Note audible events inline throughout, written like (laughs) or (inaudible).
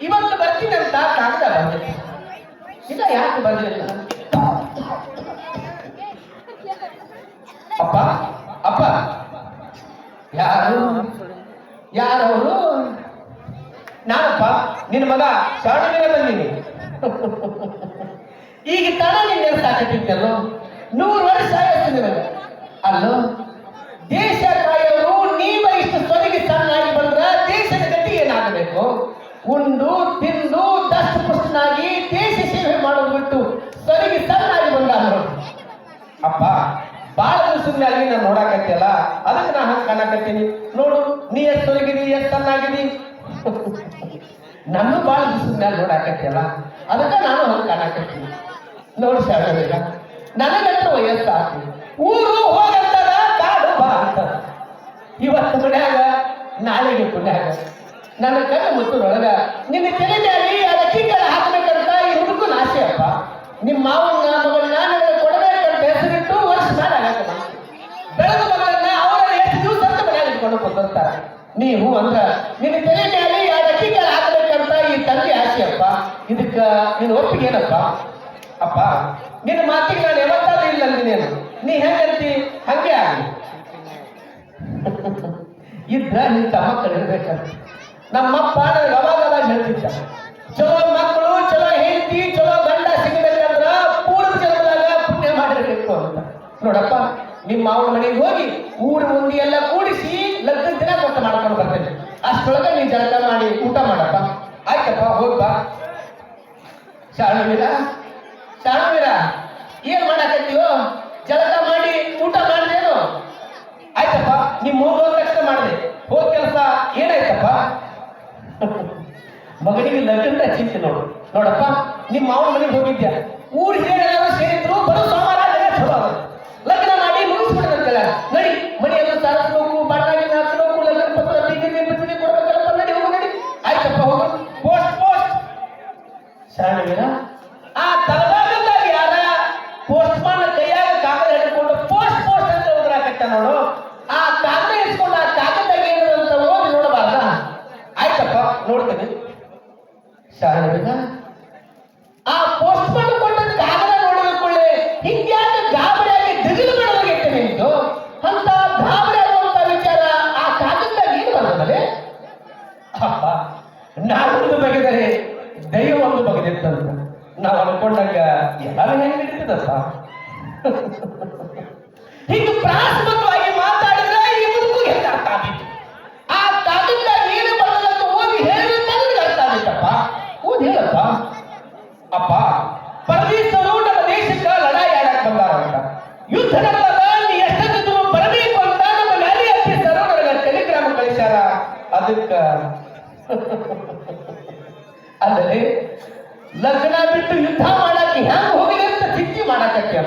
ಇವತ್ತು ಬರ್ತೀನಂತ ಕಾಗದ ಬಂದಿಲ್ಲ ಇಲ್ಲ ಯಾಕೆ ಬಂದಿಲ್ಲ? ಅಪ್ಪ ಅಪ್ಪ. ಯಾರು? ಯಾರವರು? ನಾನಪ್ಪ, ನಿನ್ನ ಮಗ ಶಾರ್ಟ್ ಮೇಲೆ ಬಂದೀನಿ ಈಗ ತನ ನಿನ್ನ ಸಾಕಿಟ್ಟಿದ್ದಲ್ಲೋ ನೂರು ವರ್ಷ ಆಯ್ತು ಅಲ್ಲೋ, ದೇಶ ಉಂಡು, ತಿಂದು ದಷ್ಟ ಪುಸ್ತನಾಗಿ ದೇಶ ಸೇವೆ ಮಾಡೋದು ಬಿಟ್ಟು ಸರಿಗೆ ಸಣ್ಣಾಗಿ ಬಂದ ಅಪ್ಪ, ಬಾಳ ದಿವಸದಲ್ಲಿ ಅಲ್ಲಿ ನಾನು ನೋಡಕತ್ತಲ್ಲ ಅದಕ್ಕೆ ನಾ ಹಂಗೆ ಕಾಣಕತ್ತೀನಿ. ನೋಡು, ನೀ ಎಷ್ಟು ತೊಲಗಿದಿ ಎಷ್ಟು ಸಣ್ಣಾಗಿದಿ? ನನ್ನ ಬಾಳ ದಿವಸದ ಮೇಲೆ ನೋಡಕತ್ತಲ್ಲ ಅದಕ್ಕೆ ನಾನು ಹಂಗೆ ಕಾಣಕತ್ತೀನಿ. ನೋಡು ಶಾಲೆಗ ನನಗಂತ ವಯಸ್ಸು ಆತು ಊರು ಹೋಗಂತಾರ ಕಾಡು ಬಾ ಅಂತ ಇವತ್ತು ಮನ್ಯಾಗ, ನಾಳೆಗೆ ಪುಣ್ಯಾಗ. ನನ್ನ ಕಣ್ಣ ಮುತ್ತುರೊಳಗ, ನಿನ್ನ ತಲೆಯಲ್ಲಿ ಅದಕ್ಕಿ ಕೆಳ ಹಾಕ್ಬೇಕಂತ ಈ ಹುಡುಗನ ಆಸೆ ಅಪ್ಪ. ನಿಮ್ಮ ಮಾವನ ಮಗಳನ್ನ ನನಗೆ ಕೊಡಬೇಕಂತ ಹೆಸರಿಟ್ಟು ವರ್ಷ ಸಾಲ ಬೆಳೆದ ಮಗಳನ್ನ ಅವರ ಎಷ್ಟು ದಿವಸ ಮನ್ಯಾಗ ಇಟ್ಕೊಂಡು ಕುಂದಿರ್ತಾರ ನೀವು ಅಂದ್ರ ನಿನ್ನ ತಲೆ ಮೇಲೆ ಅದಕ್ಕಿ ಕೆಳ ಹಾಕ್ಬೇಕಂತ ಈ ತಂದೆ ಆಸೆ ಅಪ್ಪ. ಇದಕ್ಕ ನಿನ್ನ ಒಪ್ಪಿಗೆ ಏನಪ್ಪ? ಅಪ್ಪ, ನಿನ್ನ ಮಾತಿಗೆ ನಾನು ಯಾವತ್ತಾದ್ರೂ ಇಲ್ಲ ಅಂದಿನೇನು ನೀ ಹೆಂಗಂತಿ? ಹಂಗೆ ಆಗಲಿ. ಇದ್ರ ನಿನ್ನ ತಮ್ಮ ಕಲಿರ್ಬೇಕಂತ ನಮ್ಮಪ್ಪ ನನಗೆ ಅವಾಗ ಹೇಳ್ತಿದ್ದ. ಚಲೋ ಮಕ್ಕಳು, ಚಲೋ ಹೆಂಡತಿ, ಚಲೋ ಗಂಡ ಸಿಗಬೇಕಂದ್ರ ಪೂರ್ವ ಜನ್ಮದಾಗ ಪುಣ್ಯ ಮಾಡಿರ್ಬೇಕು ಅಂತ. ನೋಡಪ್ಪ, ನಿಮ್ಮ ಅವನ ಮನೆಗೆ ಹೋಗಿ ಊರು ಮುಂದೆ ಎಲ್ಲ ಕೂಡಿಸಿ ಲಗ್ನ ದಿನ ಕೊಟ್ಟ ಮಾಡ್ಕೊಂಡು ಬರ್ತೇನೆ. ಅಷ್ಟೊಳಗೆ ನೀನ್ ಜಳಕ ಮಾಡಿ ಊಟ ಮಾಡಪ್ಪ. ಆಯ್ತಪ್ಪ, ಹೋಗ್ಬ. ಶಾಣವೀರ ಶಾಣವೀರ ಏನ್ ಮಾಡಾಕತ್ತೀವೋ ಜಳಕ ಮಾಡಿ ಊಟ ಮಾಡ್ತೇನು? ಆಯ್ತಪ್ಪ ನಿಮ್ ಮೂರು ಹೋದ ತಕ್ಷಣ ಮಾಡಿದೆ ಹೋದ ಕೆಲಸ ಏನಾಯ್ತಪ್ಪ ಮಗನಿಗೆ ಲಗ್ನದ ಚಿಂತೆ ನೋಡು. ನೋಡಪ್ಪ, ನಿಮ್ಮ ಮಾವನ ಮನೆಗೆ ಹೋಗಿದ್ಯಾ? ಊರ್ ಹಿರಿಯರೆಲ್ಲ ಸೇರಿದ್ರು, ಬರೋ ಸೋಮವಾರ. ಲಗ್ನ ಮಾಡಿ ಮುಗಿಸ್ಬಿಡದಂತೆಲ್ಲ ನಡಿ, ಮನೆಯೆಲ್ಲ ಸಾರಿಸ್ಬೇಕು ಬಣ್ಣಾಗಿ ಹಾಕ್ಬೇಕು ಲಗ್ನ ಪತ್ರ ಬೀಗಕ್ಕೆ ಬಿಸಿಲಿ ಕೊಡ್ಬೇಕಲ್ಲಪ್ಪ ನಡಿ, ಹೋಗು, ನಡಿ. ಆಯ್ತಪ್ಪ, ಹೋಗು. Post post. ಶರಣವೀರ ಆ ತಳಭಾಗದಾಗ ಯಾರ ಪೋಸ್ಟ್ ಮಾಡ ಕೈಯಾಗ ಕಾಗದ ಹಿಡ್ಕೊಂಡು ಪೋಸ್ಟ್ ಪೋಸ್ಟ್ ಅಂತ ಉದ್ರಾಕತ್ತ ನೋಡು. ಹಿಂಗೆ ಪ್ರಾಸ್ಮಕವಾಗಿ ಮಾತಾಡಿದ್ರೆ ಈ ಆ ಕಾಗದ ನೀನು ಓದಿ ಹೇಳಿ ನನಗೆ ಅರ್ಥ ಆಗಿತ್ತಪ್ಪ ಓದಿ ಹೇಳಪ್ಪ. ಅಪ್ಪ ಯುದ್ಧ ನಡೆದಾಗ ನೀ ಬರಬೇಕು ಅಂತ ನಮ್ಮ ನ್ಯಾಯ ಅಧ್ಯಕ್ಷರು ಟೆಲಿಗ್ರಾಮ್ ಕಳಿಸ್ಯಾರ. ಅದಕ್ಕ (laughs) ಅಂದರೆ ಲಗ್ನ ಬಿಟ್ಟು ಯುದ್ಧ ಮಾಡಕ್ಕೆ ಹ್ಯಾಂಗ ಹೋಗಿದೆ ಅಂತ ಚಿಂತೆ ಮಾಡಕತ್ಯಾರ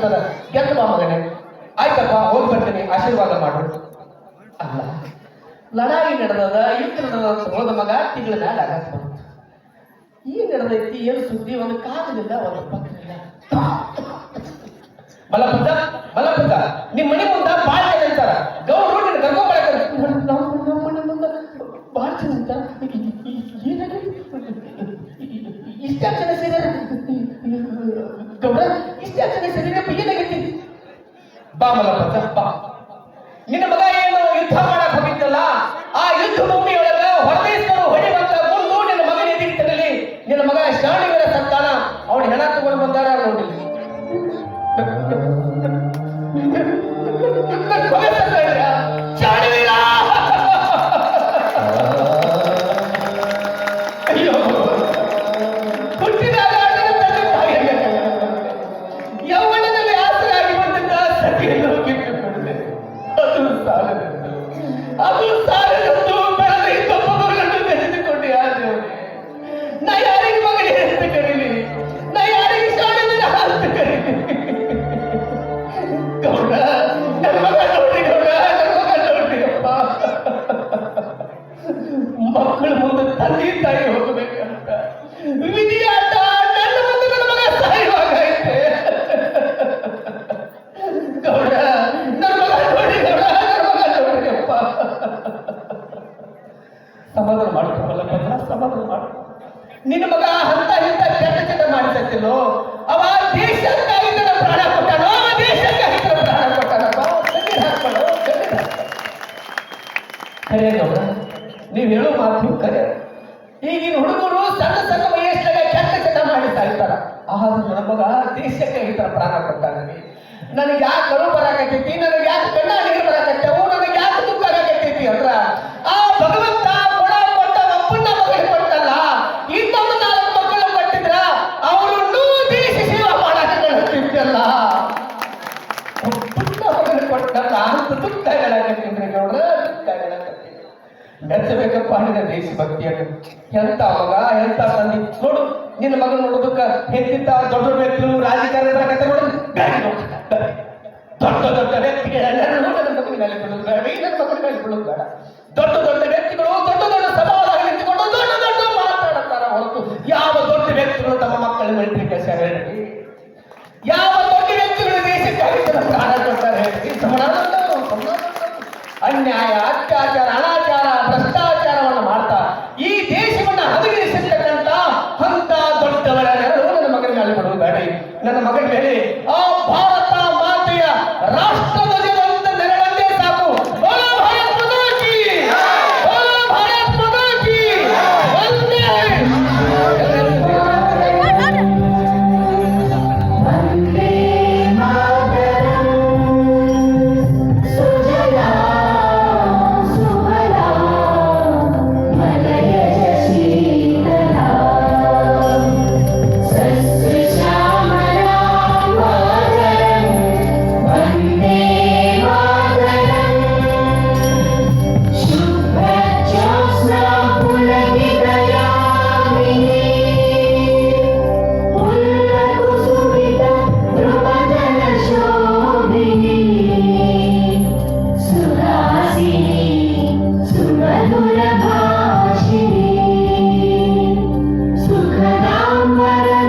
ಇರ್ತದ ಗೆದ್ದು ಮಗನೇ ಆಯ್ತಪ್ಪ ಹೋಗಿ ಬರ್ತೀನಿ ಆಶೀರ್ವಾದ ಮಾಡು. ಅಲ್ಲ, ಲಡಾಯಿ ನಡೆದದ ಯುದ್ಧ ನಡೆದ ಹೋದ ಮಗ ತಿಂಗಳ ಮೇಲೆ ಈ ಬಂತು ಈ ನಡೆದೈತಿ, ಏನು ಸುದ್ದಿ? ಒಂದು ಕಾಲದಿಂದ ಒಂದು ಪಕ್ಕದಿಂದ ಮಲಪುತ್ತ ಬಾ ಮಲಪುತ್ತ ಬಾ ನಿನ್ನ ಮಗ ಏನು ಯುದ್ಧ ಮಾಡಕ್ ಹೋಗಿದ್ದಲ್ಲ ಆ ಯುದ್ಧ ಭೂಮಿಯೊಳಗ ಹೊರದೇಶರು ಹೊಡೆಯುವಂತ ಮುಂದು ನಿನ್ನ ಮಗನ ಎದುರು ತರಲಿ ನಿನ್ನ ಮಗ ಶಾಣಿವರ ಸಂತಾನ. ಅವನು ಹೆಣ ತಗೊಂಡು ಬಂದಾರ ನೋಡಿ ಸಮಾಧಾನ ಮಾಡ್ಕೊಬಲ್ಲ ಭದ್ರ ಸಮಾಧಾನ ಮಾಡ. ನಿನ್ನ ಮಗ ಹಂತ ಹಿಂತ ಕೆಟ್ಟ ಕೆಟ್ಟ ಮಾಡಿಸತ್ತಿಲ್ಲೋ? ಅವ ದೇಶಕ್ಕಾಗಿ ತನ್ನ ಪ್ರಾಣ ಕೊಟ್ಟನೋ? ಅವ ದೇಶಕ್ಕಾಗಿ ತನ್ನ ಪ್ರಾಣ ಕೊಟ್ಟನೋ? ಕಣ್ಣೀರ್ ಹಾಕ್ಬೇಡ ಕಣ್ಣೀರ್ ಹಾಕ್ಬೇಡ ಖರೆ ಗೌಡ ನೀವು ಹೇಳೋ ಮಾತು ಕರೆ ಈಗಿನ ಹುಡುಗರು ಸಣ್ಣ ಸಣ್ಣ ವಯಸ್ಸಿನಾಗ ಕೆಟ್ಟ ಕೆಟ್ಟ ಮಾಡಿ ಇರ್ತಾರ. ಆದ್ರೂ ನನ್ನ ಮಗ ದೇಶಕ್ಕೆ ಈ ತರ ಪ್ರಾಣ ಕೊಟ್ಟಾನೆ ನನಗೆ ಯಾಕೆ ಕರು ಬರಾಕತ್ತೈತಿ? ನನಗೆ ಯಾಕೆ ಕಣ್ಣ ನೀರು ಬರಾಕತ್ತವು ಮೆಚ್ಚಬೇಕಪ್ಪ ನಿನ್ನ ದೇಶಭಕ್ತಿಯನ್ನು ಎಂತ ಮಗ, ಎಂತ ತಂದೆ? ನೋಡು, ನಿನ್ನ ಮಗ ನೋಡೋದಕ್ಕ ಹೆಚ್ಚಿದ್ದ ದೊಡ್ಡ ದೊಡ್ಡ ವ್ಯಕ್ತಿಗಳು ರಾಜಕಾರಣ ಕತೆ ಮಾಡಿ ಬ್ಯಾಗ್ ನೋಡು. ದೊಡ್ಡ ದೊಡ್ಡ ವ್ಯಕ್ತಿಗಳೆಲ್ಲರೂ ನನ್ನ ಮಗನ ಮೇಲೆ ಬೀಳೋದು ಬೇಡ ಮಗನ ಮೇಲೆ ಬೀಳೋದು ಬೇಡ. ದೊಡ್ಡ ದೊಡ್ಡ ನನ್ನ ಮಗನ ಮೇಲೆ ಆ Ram Ram